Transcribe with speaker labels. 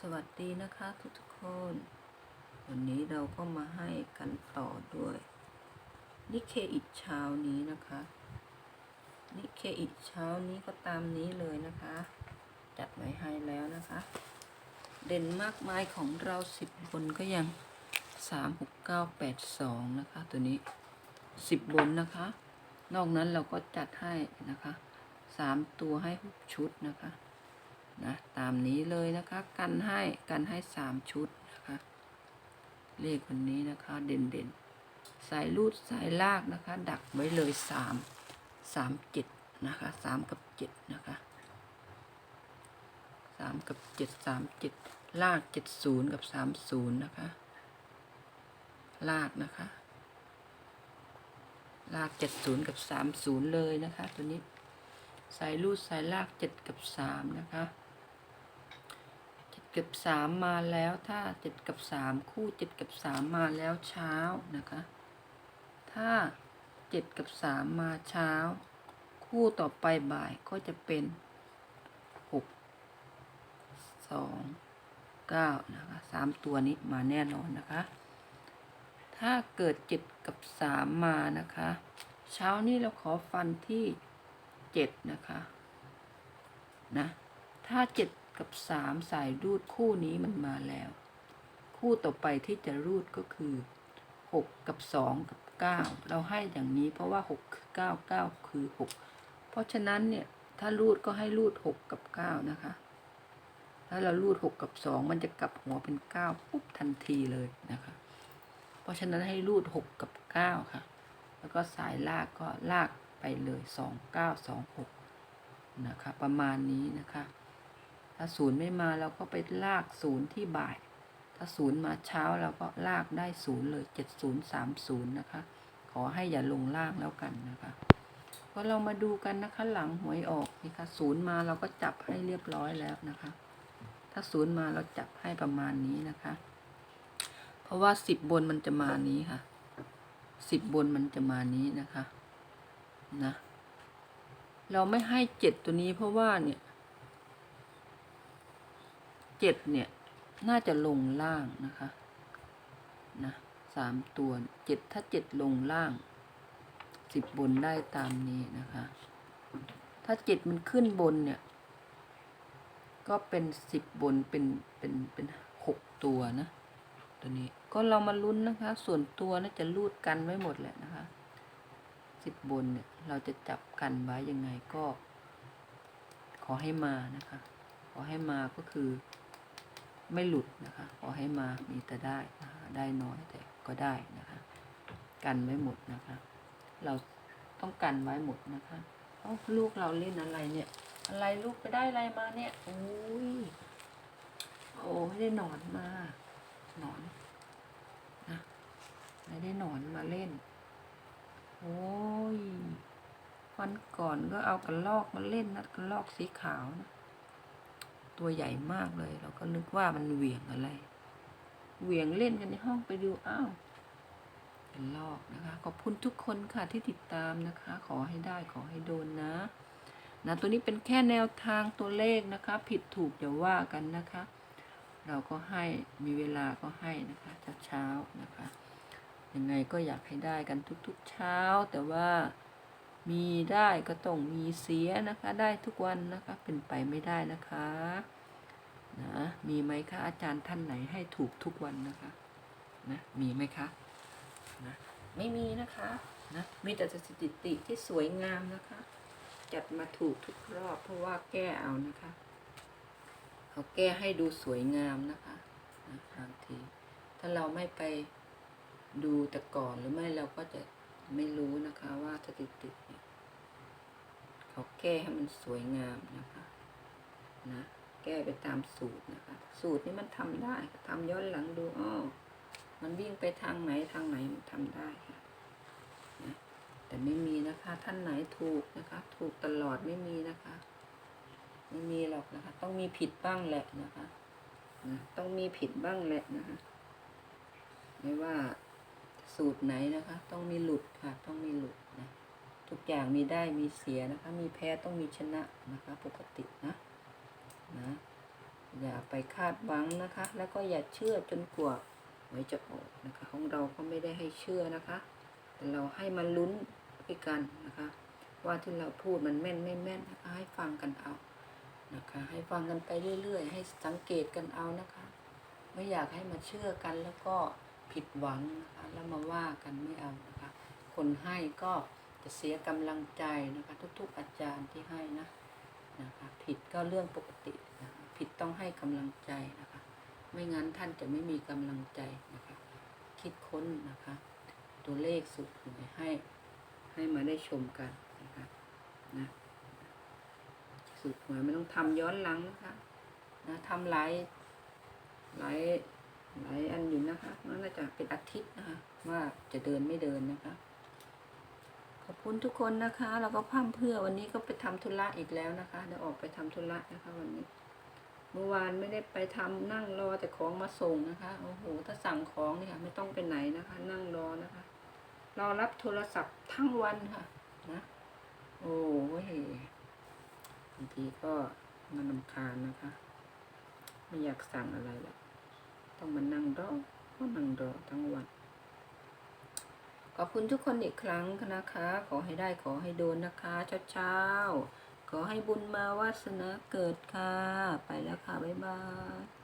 Speaker 1: สวัสดีนะคะทุกทุกคน วันนี้เราก็มาให้กันต่อด้วยนิเคอิเช้านี้นะคะนิเคอิเช้านี้ก็ตามนี้เลยนะคะ จัดไว้ให้แล้วนะคะ เด่นมากมายของเราสิบบนก็ยังสามหกเก้าแปดสองนะคะ ตัวนี้สิบบนนะคะ นอกนั้นเราก็จัดให้นะคะสามตัวให้หกชุดนะคะ นะตามนี้เลยนะคะกันให้กันให้สามชุดนะคะเลขวันนี้นะคะเด่นเด่นสายรูดสายลากนะคะ ดักไว้เลยสามสามเจ็ดนะคะสามกับเจ็ดนะคะสามกับเจ็ดสามเจ็ดลากเจ็ดศูนย์กับสามศูนย์นะคะลากนะคะลากเจ็ดศูนย์กับสามศูนย์เลยนะคะ ตัวนี้สายรูดสายลากเจ็ดกับสามนะคะ กับสามมาแล้วถ้าเจ็ดกับสามคู่เจ็ดกับสามมาแล้วเช้านะคะ ถ้าเจ็ดกับสามมาเช้า คู่ต่อไปบ่ายก็จะเป็นหกสองเก้านะคะสามตัวนี้มาแน่นอนนะคะ ถ้าเกิดเจ็ดกับสามมานะคะ เช้านี้เราขอฟันที่เจ็ดนะคะนะถ้าเจ็ด กับสามสายรูดคู่นี้มันมาแล้ว คู่ต่อไปที่จะรูดก็คือหกกับสองกับเก้าเราให้อย่างนี้เพราะว่าหกคือเก้าเก้าคือหกเพราะฉะนั้นเนี่ยถ้ารูดก็ให้รูดหกกับเก้านะคะ ถ้าเรารูดหกกับสองมันจะกลับหัวเป็นเก้าปุ๊บทันทีเลยนะคะ เพราะฉะนั้นให้รูดหกกับเก้าค่ะ แล้วก็สายลากก็ลากไปเลยสองเก้าสองหกนะคะ ประมาณนี้นะคะ ถ้าศูนย์ไม่มาเราก็ไปลากศูนย์ที่บ่าย ถ้าศูนย์มาเช้าเราก็ลากได้ศูนย์เลยเจ็ดศูนย์สามศูนย์นะคะ ขอให้อย่าลงล่างแล้วกันนะคะ ก็เรามาดูกันนะคะหลังหวยออกนี่ค่ะศูนย์มาเราก็จับให้เรียบร้อยแล้วนะคะ ถ้าศูนย์มาเราจับให้ประมาณนี้นะคะ เพราะว่าสิบบนมันจะมานี้ค่ะสิบบนมันจะมานี้นะคะนะเราไม่ให้เจ็ดตัวนี้เพราะว่าเนี่ย เจ็ดเนี่ย น่าจะลงล่างนะคะนะสามตัวเจ็ดถ้าเจ็ดลงล่างสิบบนได้ตามนี้นะคะ ถ้าเจ็ดมันขึ้นบนเนี่ย ก็เป็นสิบบนเป็นเป็นเป็นหกตัวนะตัวนี้ก็เรามาลุ้นนะคะ ส่วนตัวน่าจะรูดกันไว้หมดแหละนะคะสิบบนเนี่ยเราจะจับกันไว้ยังไงก็ ขอให้มานะคะ ขอให้มาก็คือ ไม่หลุดนะคะ ขอให้มามีแต่ได้นะคะได้น้อยแต่ก็ได้นะคะ กันไว้หมดนะคะ เราต้องกันไว้หมดนะคะเอ้าลูกเราเล่นอะไรเนี่ย อะไรลูกไปได้อะไรมาเนี่ยโอ้ยโอ้ไม่ได้หนอนมาหนอนนะไม่ได้หนอนมาเล่น โอ้ยวันก่อนก็เอากระลอกมาเล่นนะกระลอกสีขาวนะ ตัวใหญ่มากเลย เราก็นึกว่ามันเหวี่ยงอะไร เหวี่ยงเล่นกันในห้องไปดูอ้าวกระลอกนะคะ ขอบคุณทุกคนค่ะที่ติดตามนะคะ ขอให้ได้ขอให้โดนนะนะตัวนี้เป็นแค่แนวทางตัวเลขนะคะ ผิดถูกอย่าว่ากันนะคะ เราก็ให้มีเวลาก็ให้นะคะเช้าๆนะคะยังไงก็อยากให้ได้กันทุกๆเช้า แต่ว่า มีได้ก็ต้องมีเสียนะคะ ได้ทุกวันนะคะ เป็นไปไม่ได้นะคะนะมีไหมคะอาจารย์ท่านไหนให้ถูกทุกวันนะคะนะมีไหมคะนะไม่มีนะคะนะมีแต่สถิติที่สวยงามนะคะ จัดมาถูกทุกรอบ เพราะว่าแก้เอานะคะเขาแก้ให้ดูสวยงามนะคะนะบางที ถ้าเราไม่ไปดูแต่ก่อนหรือไม่เราก็จะ ไม่รู้นะคะว่าสถิติเนี่ยเขาแก้ให้มันสวยงามนะคะ นะ แก้ไปตามสูตรนะคะ สูตรนี้มันทำได้ทำย้อนหลังดูอ้อมันวิ่งไปทางไหนทางไหนมันทำได้ค่ะนะแต่ไม่มีนะคะ ท่านไหนถูกนะคะ ถูกตลอดไม่มีนะคะ ไม่มีหรอกนะคะ ต้องมีผิดบ้างแหละนะคะนะต้องมีผิดบ้างแหละนะคะไม่ว่า สูตรไหนนะคะ ต้องมีหลุดค่ะ ต้องมีหลุดนะ ทุกอย่างมีได้มีเสียนะคะ มีแพ้ต้องมีชนะนะคะ ปกตินะนะอย่าไปคาดหวังนะคะ แล้วก็อย่าเชื่อจนกว่าหวยจะออกนะคะ ของเราก็ไม่ได้ให้เชื่อนะคะ แต่เราให้มันลุ้นด้วยกันนะคะ ว่าที่เราพูดมันแม่นไม่แม่นนะคะให้ฟังกันเอานะคะ ให้ฟังกันไปเรื่อยๆ ให้สังเกตกันเอานะคะ ไม่อยากให้มาเชื่อกันแล้วก็ ผิดหวังนะคะแล้วมาว่ากันไม่เอานะคะ คนให้ก็จะเสียกำลังใจนะคะ ทุกๆอาจารย์ที่ให้นะนะคะ ผิดก็เรื่องปกตินะคะผิดต้องให้กำลังใจนะคะ ไม่งั้นท่านจะไม่มีกำลังใจนะคะ คิดค้นนะคะ ตัวเลขสุดหวยให้ ให้มาได้ชมกันนะคะนะสุดหวยไม่ต้องทำย้อนหลังนะคะนะทำหลายหลาย หลายอันอยู่นะคะน่าจะเป็นอาทิตย์นะคะ ว่าจะเดินไม่เดินนะคะ ขอบคุณทุกคนนะคะ แล้วก็พร่ำเพื่อวันนี้ก็ไปทำธุระอีกแล้วนะคะเดี๋ยวออกไปทำธุระนะคะ วันนี้ เมื่อวานไม่ได้ไปทำนั่งรอแต่ของมาส่งนะคะโอ้โหถ้าสั่งของเนี่ยไม่ต้องไปไหนนะคะ นั่งรอนะคะ รอรับโทรศัพท์ทั้งวันค่ะนะโอ้ยบางทีก็มันลำคาญนะคะ ไม่อยากสั่งอะไรแล้ว ต้องมานั่งรอก็นั่งรอทั้งวัน ขอบคุณทุกคนอีกครั้งนะคะ ขอให้ได้ขอให้โดนนะคะเช้าเช้าๆขอให้บุญมาวาสนาเกิดค่ะ ไปแล้วค่ะ บ๊ายบาย